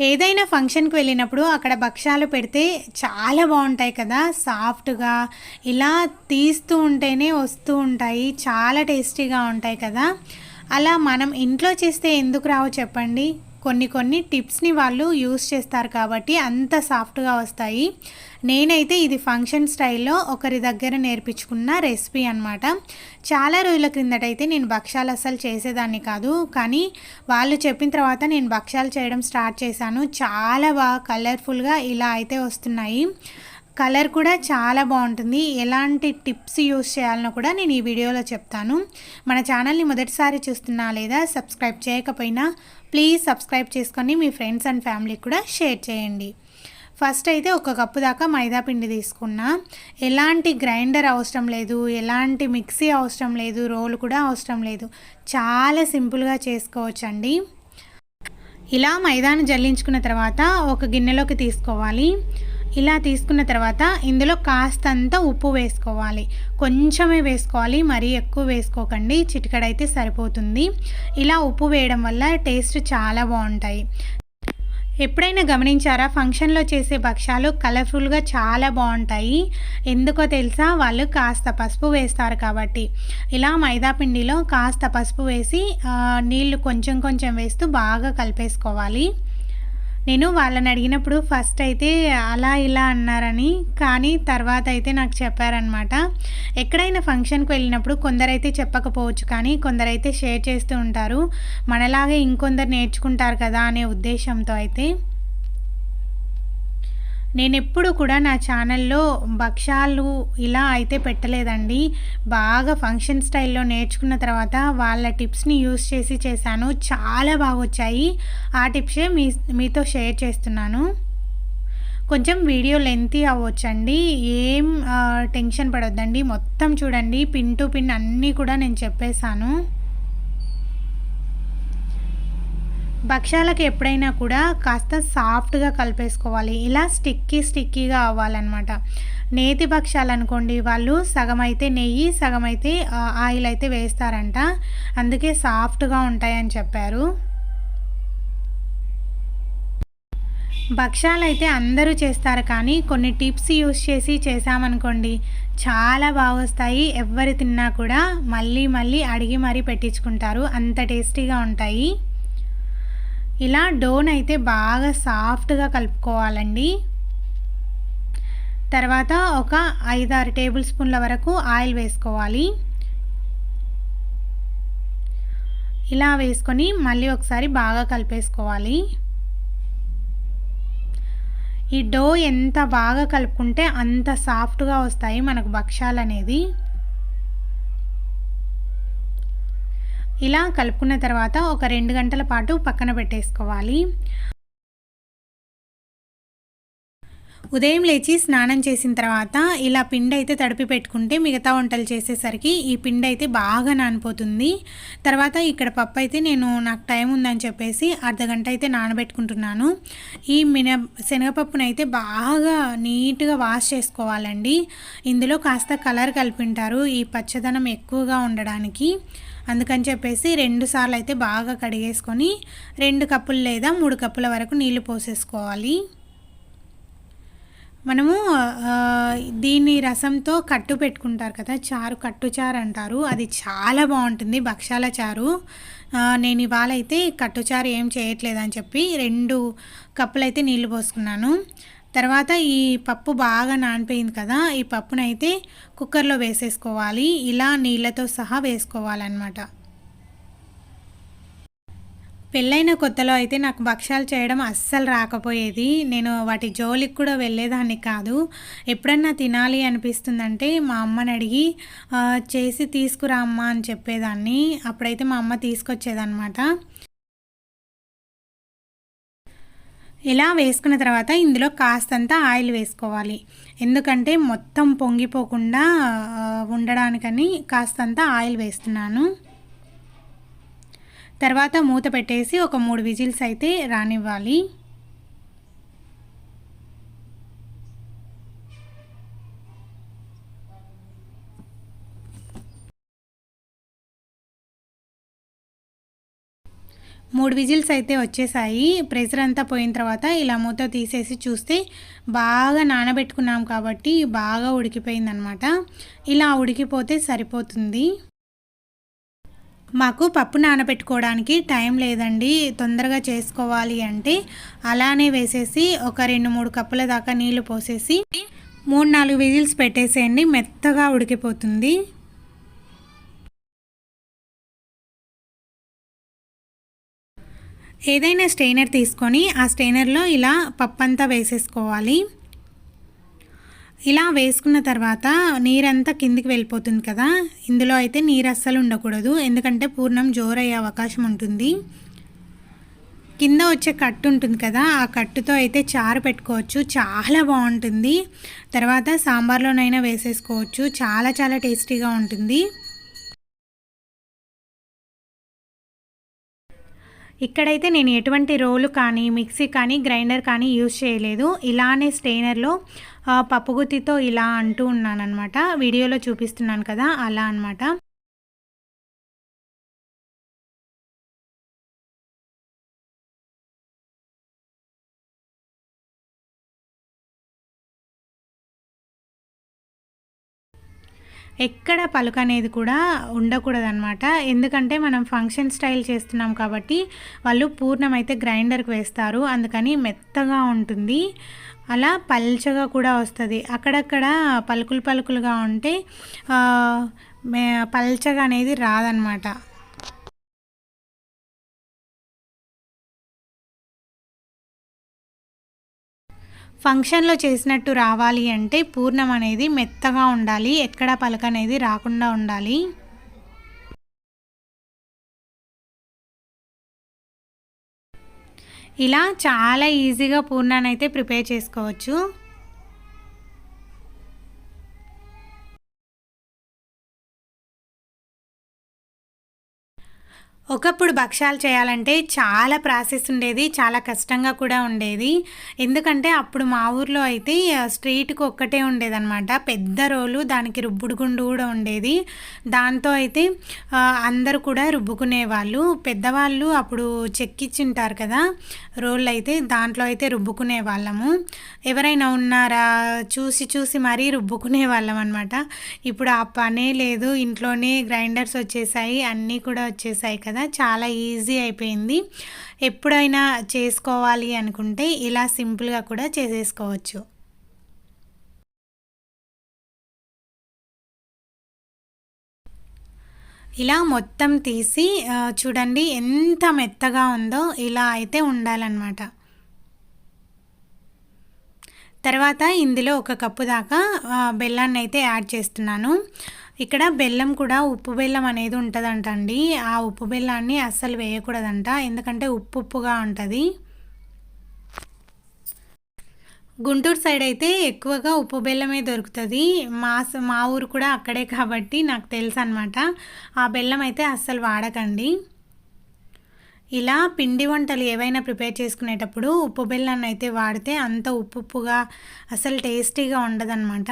ఏదైనా ఫంక్షన్కి వెళ్ళినప్పుడు అక్కడ భక్ష్యాలు పెడితే చాలా బాగుంటాయి కదా. సాఫ్ట్గా ఇలా తీస్తూ ఉంటేనే వస్తూ ఉంటాయి. చాలా టేస్టీగా ఉంటాయి కదా. అలా మనం ఇంట్లో చేస్తే ఎందుకు రావు చెప్పండి? కొన్ని కొన్ని టిప్స్ని వాళ్ళు యూస్ చేస్తారు కాబట్టి అంత సాఫ్ట్గా వస్తాయి. నేనైతే ఇది ఫంక్షన్ స్టైల్లో ఒకరి దగ్గర నేర్పించుకున్న రెసిపీ అనమాట చాలా రోజుల క్రిందటైతే నేను భక్ష్యాలు అస్సలు చేసేదాన్ని కాదు. కానీ వాళ్ళు చెప్పిన తర్వాత నేను భక్ష్యాలు చేయడం స్టార్ట్ చేశాను. చాలా బాగా కలర్ఫుల్గా ఇలా అయితే వస్తున్నాయి. కలర్ కూడా చాలా బాగుంటుంది. ఎలాంటి టిప్స్ యూస్ చేయాలనో కూడా నేను ఈ వీడియోలో చెప్తాను. మన ఛానల్ని మొదటిసారి చూస్తున్నా లేదా సబ్స్క్రైబ్ చేయకపోయినా ప్లీజ్ సబ్స్క్రైబ్ చేసుకొని మీ ఫ్రెండ్స్ అండ్ ఫ్యామిలీకి కూడా షేర్ చేయండి. ఫస్ట్ అయితే ఒక కప్పు దాకా మైదా పిండి తీసుకున్నా. ఎలాంటి గ్రైండర్ అవసరం లేదు ఎలాంటి మిక్సీ అవసరం లేదు రోల్ కూడా అవసరం లేదు. చాలా సింపుల్గా చేసుకోవచ్చండి. ఇలా మైదాను జల్లించుకున్న తర్వాత ఒక గిన్నెలోకి తీసుకోవాలి. ఇలా తీసుకున్న తర్వాత ఇందులో కాస్తంత ఉప్పు వేసుకోవాలి. కొంచెమే వేసుకోవాలి. మరీ ఎక్కువ వేసుకోకండి. చిటికడైతే సరిపోతుంది. ఇలా ఉప్పు వేయడం వల్ల టేస్ట్ చాలా బాగుంటాయి. ఎప్పుడైనా గమనించారా? ఫంక్షన్లో చేసే భక్ష్యాలు కలర్ఫుల్గా చాలా బాగుంటాయి. ఎందుకో తెలుసా? వాళ్ళు కాస్త పసుపు వేస్తారు కాబట్టి. ఇలా మైదా పిండిలో కాస్త పసుపు వేసి నీళ్ళు కొంచెం కొంచెం వేస్తూ బాగా కలిపేసుకోవాలి. నేను వాళ్ళని అడిగినప్పుడు ఫస్ట్ అయితే అలా ఇలా అన్నారని కానీ తర్వాత అయితే నాకు చెప్పారనమాట ఎక్కడైనా ఫంక్షన్కి వెళ్ళినప్పుడు కొందరైతే చెప్పకపోవచ్చు కానీ కొందరైతే షేర్ చేస్తూ ఉంటారు. మనలాగే ఇంకొందరు నేర్చుకుంటారు కదా అనే ఉద్దేశంతో అయితే. నేను ఎప్పుడు కూడా నా ఛానల్లో భక్ష్యాలు ఇలా అయితే పెట్టలేదండి. బాగా ఫంక్షన్ స్టైల్లో నేర్చుకున్న తర్వాత వాళ్ళ టిప్స్ని యూస్ చేసి చేశాను. చాలా బాగా వచ్చాయి ఆ టిప్సే మీ మీతో షేర్ చేస్తున్నాను. కొంచెం వీడియో లెంతీ అవ్వచ్చండి. ఏం టెన్షన్ పడొద్దండి. మొత్తం చూడండి. పిన్ టు పిన్ అన్నీ కూడా నేను చెప్పేశాను. భక్ష్యాలకు ఎప్పుడైనా కూడా కాస్త సాఫ్ట్గా కలిపేసుకోవాలి. ఇలా స్టిక్కీ స్టిక్కీగా అవ్వాలన్నమాట. నేతి భక్ష్యాలు అనుకోండి వాళ్ళు సగం అయితే నెయ్యి సగం అయితే ఆయిల్ అయితే వేస్తారంట. అందుకే సాఫ్ట్గా ఉంటాయని చెప్పారు. భక్ష్యాలు అయితే అందరూ చేస్తారు కానీ కొన్ని టిప్స్ యూస్ చేసి చేసామనుకోండి చాలా బాగా వస్తాయి ఎవరు తిన్నా కూడా మళ్ళీ మళ్ళీ అడిగి మరీ పెట్టించుకుంటారు. అంత టేస్టీగా ఉంటాయి. ఇలా డోన్ అయితే బాగా సాఫ్ట్గా కలుపుకోవాలండి. తర్వాత ఒక ఐదారు టేబుల్ స్పూన్ల వరకు ఆయిల్ వేసుకోవాలి. ఇలా వేసుకొని మళ్ళీ ఒకసారి బాగా కలిపేసుకోవాలి. ఈ డో ఎంత బాగా కలుపుకుంటే అంత సాఫ్ట్గా వస్తాయి మనకు భక్ష్యాలు అనేది ఇలా కలుపుకున్న తర్వాత ఒక రెండు గంటల పాటు పక్కన పెట్టేసుకోవాలి. ఉదయం లేచి స్నానం చేసిన తర్వాత ఇలా పిండి అయితే తడిపి పెట్టుకుంటే మిగతా వంటలు చేసేసరికి ఈ పిండి అయితే బాగా నానిపోతుంది. తర్వాత ఇక్కడ పప్పు అయితే నేను నాకు టైం ఉందని చెప్పేసి అర్ధగంట అయితే నానబెట్టుకుంటున్నాను. ఈ మిన శనగపప్పునైతే బాగా నీట్గా వాష్ చేసుకోవాలండి. ఇందులో కాస్త కలర్ కలిపింటారు ఈ పచ్చదనం ఎక్కువగా ఉండడానికి. అందుకని చెప్పేసి రెండు సార్లు అయితే బాగా కడిగేసుకొని రెండు కప్పులు లేదా మూడు కప్పుల వరకు నీళ్ళు పోసేసుకోవాలి. మనము దీని రసంతో కట్టు పెట్టుకుంటారు కదా చారు కట్టు చారు అంటారు. అది చాలా బాగుంటుంది భక్షాల చారు. నేను ఇవాళ అయితే కట్టుచారు ఏం చేయట్లేదని చెప్పి రెండు కప్పులు అయితే నీళ్ళు పోసుకున్నాను. తర్వాత ఈ పప్పు బాగా నానిపోయింది కదా ఈ పప్పునైతే కుక్కర్లో వేసేసుకోవాలి. ఇలా నీళ్ళతో సహా వేసుకోవాలన్నమాట. పెళ్ళైన కొత్తలో అయితే నాకు భక్ష్యాలు చేయడం అస్సలు రాకపోయేది. నేను వాటి జోలికి కూడా వెళ్ళేదాన్ని కాదు. ఎప్పుడన్నా తినాలి అనిపిస్తుందంటే మా అమ్మని అడిగి చేసి తీసుకురా అమ్మ అని చెప్పేదాన్ని. అప్పుడైతే మా అమ్మ తీసుకొచ్చేదనమాట ఇలా వేసుకున్న తర్వాత ఇందులో కాస్తంత ఆయిల్ వేసుకోవాలి. ఎందుకంటే మొత్తం పొంగిపోకుండా ఉండడానికని కాస్తంత ఆయిల్ వేస్తున్నాను. తర్వాత మూత పెట్టేసి ఒక మూడు విజిల్స్ అయితే రానివ్వాలి. మూడు విజిల్స్ అయితే వచ్చేసాయి. ప్రెషర్ అంతా పోయిన తర్వాత ఇలా మూత తీసేసి చూస్తే బాగా నానబెట్టుకున్నాం కాబట్టి బాగా ఉడికిపోయిందనమాట. ఇలా ఉడికిపోతే సరిపోతుంది. మాకు పప్పు నానబెట్టుకోవడానికి టైం లేదండి. తొందరగా చేసుకోవాలి అంటే అలానే వేసేసి ఒక రెండు మూడు కప్పుల దాకా నీళ్ళు పోసేసి మూడు నాలుగు విజిల్స్ పెట్టేసేయండి. మెత్తగా ఉడికిపోతుంది. ఏదైనా స్టెయినర్ తీసుకొని ఆ స్టెయినర్లో ఇలా పప్పంతా వేసేసుకోవాలి. ఇలా వేసుకున్న తర్వాత నీరంతా కిందికి వెళ్ళిపోతుంది కదా. ఇందులో అయితే నీరు అస్సలు ఉండకూడదు. ఎందుకంటే పూర్ణం జోరయ్యే అవకాశం ఉంటుంది. కింద వచ్చే కట్టు ఉంటుంది కదా ఆ కట్టుతో అయితే చారు పెట్టుకోవచ్చు. చాలా బాగుంటుంది. తర్వాత సాంబార్లోనైనా వేసేసుకోవచ్చు. చాలా చాలా టేస్టీగా ఉంటుంది. ఇక్కడైతే నేను ఎటువంటి రోలు కానీ మిక్సీ కానీ గ్రైండర్ కానీ యూజ్ చేయలేదు. ఇలానే స్టెయినర్లో పప్పుగుత్తితో ఇలా అంటూ ఉన్నానమాట వీడియోలో చూపిస్తున్నాను కదా అలా అనమాట ఎక్కడ పలుకనేది కూడా ఉండకూడదు అనమాట ఎందుకంటే మనం ఫంక్షన్ స్టైల్ చేస్తున్నాం కాబట్టి వాళ్ళు పూర్ణం అయితే గ్రైండర్కి వేస్తారు. అందుకని మెత్తగా ఉంటుంది. అలా పల్చగా కూడా వస్తుంది. అక్కడక్కడ పలుకులు పలుకులుగా ఉంటే పల్చగా అనేది రాదనమాట ఫంక్షన్లో చేసినట్టు రావాలి అంటే పూర్ణం అనేది మెత్తగా ఉండాలి ఎక్కడ పలక అనేది రాకుండా ఉండాలి. ఇలా చాలా ఈజీగా పూర్ణాన్ని అయితే ప్రిపేర్ చేసుకోవచ్చు. ఒకప్పుడు భక్ష్యాలు చేయాలంటే చాలా ప్రాసెస్ ఉండేది చాలా కష్టంగా కూడా ఉండేది. ఎందుకంటే అప్పుడు మా ఊర్లో అయితే స్ట్రీట్కి ఒక్కటే ఉండేదన్నమాట. పెద్ద రోలు దానికి రుబ్బుడు గుండు కూడా ఉండేది. దాంతో అయితే అందరూ కూడా రుబ్బుకునేవాళ్ళు. పెద్దవాళ్ళు అప్పుడు చెక్కిచ్చింటారు కదా రోళ్ళు అయితే దాంట్లో అయితే రుబ్బుకునే వాళ్ళము ఎవరైనా ఉన్నారా చూసి చూసి మరీ రుబ్బుకునే వాళ్ళం అనమాట ఇప్పుడు ఆ పనే లేదు ఇంట్లోనే గ్రైండర్స్ వచ్చేసాయి అన్నీ కూడా వచ్చేసాయి కదా. కదా చాలా ఈజీ అయిపోయింది. ఎప్పుడైనా చేసుకోవాలి అనుకుంటే ఇలా సింపుల్గా కూడా చేసేసుకోవచ్చు. ఇలా మొత్తం తీసి చూడండి ఎంత మెత్తగా ఉందో ఇలా అయితే ఉండాలన్నమాట. తర్వాత ఇందులో ఒక కప్పు దాకా బెల్లాన్ని అయితే యాడ్ చేస్తున్నాను. ఇక్కడ బెల్లం కూడా ఉప్పు బెల్లం అనేది ఉంటుందంట అండి ఆ ఉప్పు బెల్లాన్ని అస్సలు వేయకూడదంట. ఎందుకంటే ఉప్పు ఉప్పుగా ఉంటుంది. గుంటూరు సైడ్ అయితే ఎక్కువగా ఉప్పు బెల్లమే దొరుకుతుంది. మా మా ఊరు కూడా అక్కడే కాబట్టి నాకు తెలుసు అనమాట ఆ బెల్లం అయితే అస్సలు వాడకండి. ఇలా పిండి వంటలు ఏవైనా ప్రిపేర్ చేసుకునేటప్పుడు ఉప్పు బెల్లాన్ని అయితే వాడితే అంత ఉప్పు ఉప్పుగా అసలు టేస్టీగా ఉండదన్నమాట.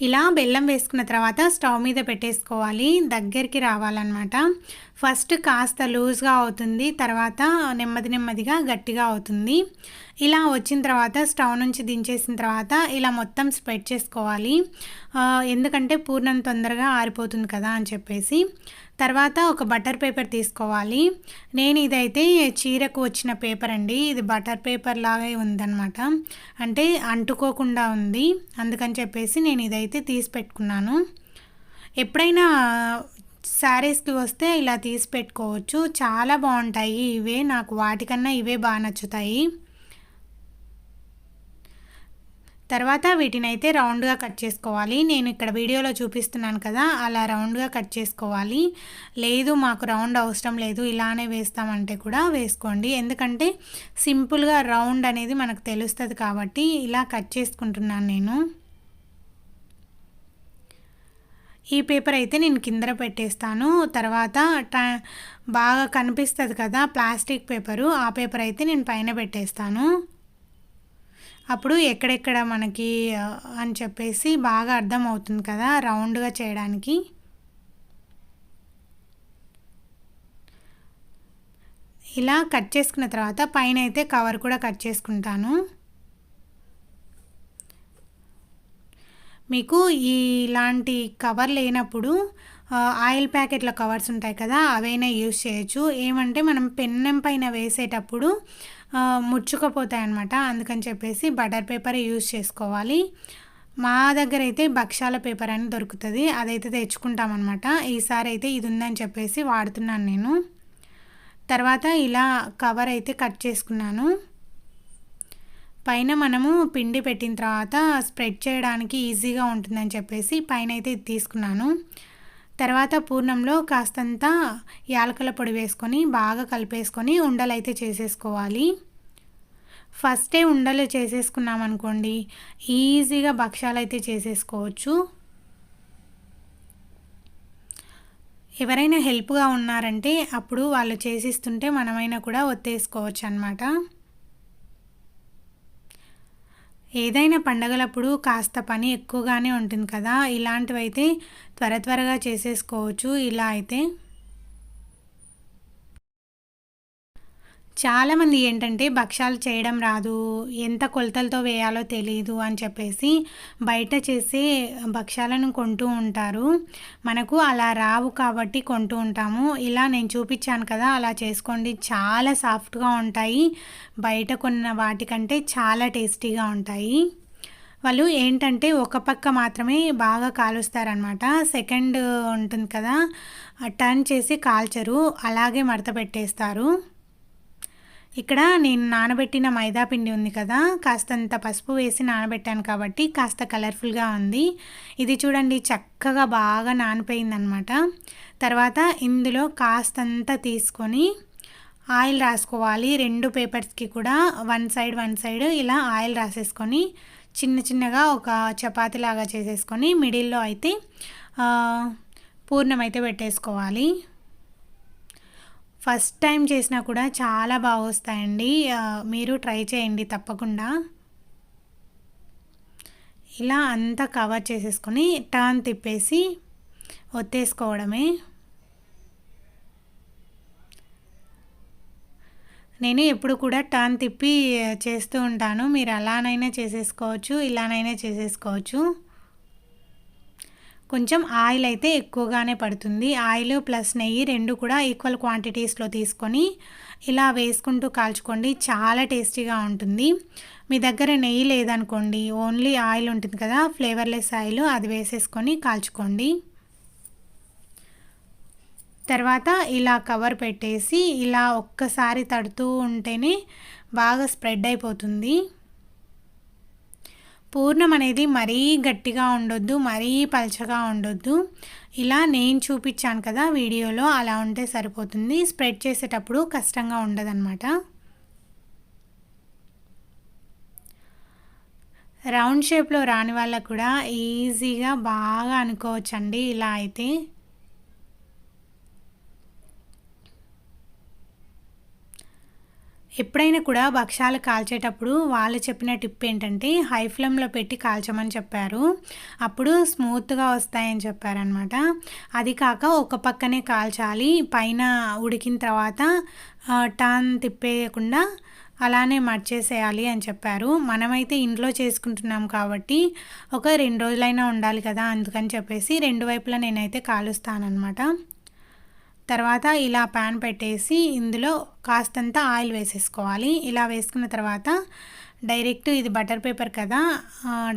ఇలా బెల్లం వేసుకున్న తర్వాత స్టవ్ మీద పెట్టేసుకోవాలి దగ్గరికి రావాలన్నమాట. ఫస్ట్ కాస్త లూజ్గా అవుతుంది తర్వాత నెమ్మది నెమ్మదిగా గట్టిగా అవుతుంది. ఇలా వచ్చిన తర్వాత స్టవ్ నుంచి దించేసిన తర్వాత ఇలా మొత్తం స్ప్రెడ్ చేసుకోవాలి. ఎందుకంటే పూర్ణం తొందరగా ఆరిపోతుంది కదా అని చెప్పేసి. తర్వాత ఒక బటర్ పేపర్ తీసుకోవాలి. నేను ఇదైతే చీరకు వచ్చిన పేపర్ అండి. ఇది బటర్ పేపర్ లాగే ఉందన్నమాట. అంటే అంటుకోకుండా ఉంది. అందుకని చెప్పేసి నేను ఇదైతే తీసి పెట్టుకున్నాను. ఎప్పుడైనా శారీస్కి వస్తే ఇలా తీసి పెట్టుకోవచ్చు. చాలా బాగుంటాయి. ఇవే నాకు వాటికన్నా ఇవే బాగా నచ్చుతాయి. తర్వాత వీటిని అయితే రౌండ్గా కట్ చేసుకోవాలి. నేను ఇక్కడ వీడియోలో చూపిస్తున్నాను కదా అలా రౌండ్గా కట్ చేసుకోవాలి. లేదు మాకు రౌండ్ అవసరం లేదు ఇలానే వేస్తామంటే కూడా వేసుకోండి. ఎందుకంటే సింపుల్గా రౌండ్ అనేది మనకు తెలుస్తుంది కాబట్టి ఇలా కట్ చేసుకుంటున్నాను నేను. ఈ పేపర్ అయితే నేను కింద పెట్టేస్తాను. తర్వాత బాగా కనిపిస్తుంది కదా ప్లాస్టిక్ పేపరు ఆ పేపర్ అయితే నేను పైన పెట్టేస్తాను. అప్పుడు ఎక్కడెక్కడ మనకి అని చెప్పేసి బాగా అర్థం అవుతుంది కదా రౌండ్గా చేయడానికి. ఇలా కట్ చేసుకున్న తర్వాత పైన అయితే కవర్ కూడా కట్ చేసుకుంటాను. మీకు ఇలాంటి కవర్ లేనప్పుడు ఆయిల్ ప్యాకెట్ల కవర్స్ ఉంటాయి కదా అవైనా యూస్ చేయొచ్చు. ఏమంటే మనం పెన్నెం పైన వేసేటప్పుడు ముచ్చుకుపోతాయి అనమాట అందుకని చెప్పేసి బటర్ పేపర్ యూస్ చేసుకోవాలి. మా దగ్గర అయితే భక్షాల పేపర్ అని దొరుకుతుంది. అదైతే తెచ్చుకుంటామన్నమాట. ఈసారి అయితే ఇది ఉందని చెప్పేసి వాడుతున్నాను నేను. తర్వాత ఇలా కవర్ అయితే కట్ చేసుకున్నాను. పైన మనము పిండి పెట్టిన తర్వాత స్ప్రెడ్ చేయడానికి ఈజీగా ఉంటుందని చెప్పేసి పైన అయితే ఇది తీసుకున్నాను. తర్వాత పూర్ణంలో కాస్తంత యాలకల పొడి వేసుకొని బాగా కలిపేసుకొని ఉండలు అయితే చేసేసుకోవాలి. ఫస్టే ఉండలు చేసేసుకున్నాం అనుకోండి ఈజీగా భక్ష్యాలు అయితే చేసేసుకోవచ్చు. ఎవరైనా హెల్ప్గా ఉన్నారంటే అప్పుడు వాళ్ళు చేసిస్తుంటే మనమైనా కూడా ఒత్తేసుకోవచ్చు అనమాట ఏదైనా పండగలప్పుడు కాస్త పని ఎక్కువగానే ఉంటుంది కదా. ఇలాంటివైతే త్వర త్వరగా చేసేసుకోవచ్చు. ఇలా అయితే చాలామంది ఏంటంటే భక్ష్యాలు చేయడం రాదు ఎంత కొలతలతో వేయాలో తెలియదు అని చెప్పేసి బయట చేసే భక్ష్యాలను కొంటూ ఉంటారు. మనకు అలా రావు కాబట్టి కొంటూ ఉంటాము. ఇలా నేను చూపించాను కదా అలా చేసుకోండి. చాలా సాఫ్ట్గా ఉంటాయి. బయట కొన్న వాటికంటే చాలా టేస్టీగా ఉంటాయి. వాళ్ళు ఏంటంటే ఒక పక్క మాత్రమే బాగా కాలుస్తారనమాట సెకండ్ ఉంటుంది కదా టర్న్ చేసి కాల్చరు. అలాగే మడత పెట్టేస్తారు. ఇక్కడ నేను నానబెట్టిన మైదా పిండి ఉంది కదా కాస్తంత పసుపు వేసి నానబెట్టాను కాబట్టి కాస్త కలర్ఫుల్గా ఉంది. ఇది చూడండి చక్కగా బాగా నానిపోయిందనమాట తర్వాత ఇందులో కాస్తంత తీసుకొని ఆయిల్ రాసుకోవాలి. రెండు పేపర్స్కి కూడా వన్ సైడ్ వన్ సైడ్ ఇలా ఆయిల్ రాసేసుకొని చిన్న చిన్నగా ఒక చపాతి లాగా చేసేసుకొని మిడిల్లో అయితే పూర్ణం అయితే పెట్టేసుకోవాలి. ఫస్ట్ టైం చేసినా కూడా చాలా బాగా వస్తాయండి. మీరు ట్రై చేయండి తప్పకుండా. ఇలా అంతా కవర్ చేసేసుకొని టర్న్ తిప్పేసి ఒత్తేసుకోవడమే. నేను ఎప్పుడు కూడా టర్న్ తిప్పి చేస్తూ ఉంటాను. మీరు అలానైనా చేసేసుకోవచ్చు ఇలానైనా చేసేసుకోవచ్చు. కొంచెం ఆయిల్ అయితే ఎక్కువగానే పడుతుంది. ఆయిల్ ప్లస్ నెయ్యి రెండు కూడా ఈక్వల్ క్వాంటిటీస్లో తీసుకొని ఇలా వేసుకుంటూ కాల్చుకోండి. చాలా టేస్టీగా ఉంటుంది. మీ దగ్గర నెయ్యి లేదనుకోండి ఓన్లీ ఆయిల్ ఉంటుంది కదా ఫ్లేవర్లెస్ ఆయిల్ అది వేసేసుకొని కాల్చుకోండి. తర్వాత ఇలా కవర్ పెట్టేసి ఇలా ఒక్కసారి తడుతూ ఉంటేనే బాగా స్ప్రెడ్ అయిపోతుంది. పూర్ణం అనేది మరీ గట్టిగా ఉండొద్దు మరీ పలచగా ఉండొద్దు. ఇలా నేను చూపించాను కదా వీడియోలో అలా ఉంటే సరిపోతుంది. స్ప్రెడ్ చేసేటప్పుడు కష్టంగా ఉండదన్నమాట. రౌండ్ షేప్లో రాని వాళ్ళకు కూడా ఈజీగా బాగా అనుకోవచ్చండి ఇలా అయితే. ఎప్పుడైనా కూడా భక్ష్యాలు కాల్చేటప్పుడు వాళ్ళు చెప్పిన టిప్ ఏంటంటే హై ఫ్లేమ్లో పెట్టి కాల్చమని చెప్పారు. అప్పుడు స్మూత్గా వస్తాయని చెప్పారనమాట అది కాక ఒక పక్కనే కాల్చాలి. పైన ఉడికిన తర్వాత టర్న్ తిప్పేయకుండా అలానే మర్చేసేయాలి అని చెప్పారు. మనమైతే ఇంట్లో చేసుకుంటున్నాం కాబట్టి ఒక రెండు రోజులైనా ఉండాలి కదా అందుకని చెప్పేసి రెండు వైపులా నేనైతే కాలుస్తానమాట తర్వాత ఇలా ప్యాన్ పెట్టేసి ఇందులో కాస్తంత ఆయిల్ వేసేసుకోవాలి. ఇలా వేసుకున్న తర్వాత డైరెక్ట్ ఇది బటర్ పేపర్ కదా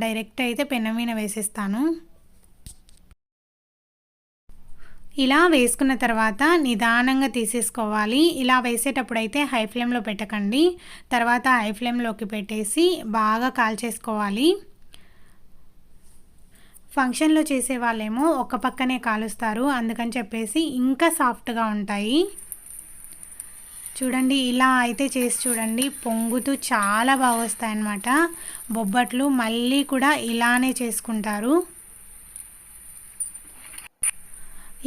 డైరెక్ట్ అయితే పెనమీన మీద వేసేస్తాను. ఇలా వేసుకున్న తర్వాత నిదానంగా తీసేసుకోవాలి. ఇలా వేసేటప్పుడు అయితే హై ఫ్లేమ్లో పెట్టకండి. తర్వాత హై ఫ్లేమ్లోకి పెట్టేసి బాగా కాల్చేసుకోవాలి. ఫంక్షన్లో చేసే వాళ్ళేమో ఒక పక్కనే కాలుస్తారు. అందుకని చెప్పేసి ఇంకా సాఫ్ట్గా ఉంటాయి. చూడండి ఇలా అయితే చేసి చూడండి. పొంగుతూ చాలా బాగా వస్తాయన్నమాట. బొబ్బట్లు మళ్ళీ కూడా ఇలానే చేసుకుంటారు.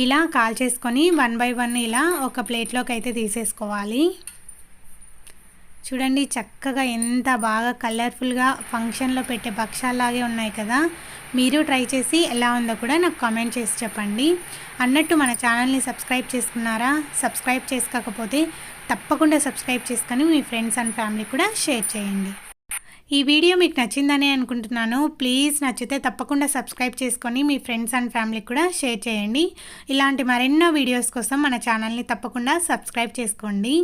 ఇలా కాల్ చేసుకొని వన్ బై వన్ ఇలా ఒక ప్లేట్లోకి అయితే తీసేసుకోవాలి. చూడండి చక్కగా ఎంత బాగా కలర్ఫుల్గా ఫంక్షన్లో పెట్టే భక్షాలాగే ఉన్నాయి కదా. మీరు ట్రై చేసి ఎలా ఉందో కూడా నాకు కామెంట్ చేసి చెప్పండి. అన్నట్టు మన ఛానల్ని సబ్స్క్రైబ్ చేసుకున్నారా? సబ్స్క్రైబ్ చేసుకోకపోతే తప్పకుండా సబ్స్క్రైబ్ చేసుకొని మీ ఫ్రెండ్స్ అండ్ ఫ్యామిలీ కూడా షేర్ చేయండి. ఈ వీడియో మీకు నచ్చిందని అనుకుంటున్నాను. ప్లీజ్ నచ్చితే తప్పకుండా సబ్స్క్రైబ్ చేసుకొని మీ ఫ్రెండ్స్ అండ్ ఫ్యామిలీకి కూడా షేర్ చేయండి. ఇలాంటి మరెన్నో వీడియోస్ కోసం మన ఛానల్ని తప్పకుండా సబ్స్క్రైబ్ చేసుకోండి.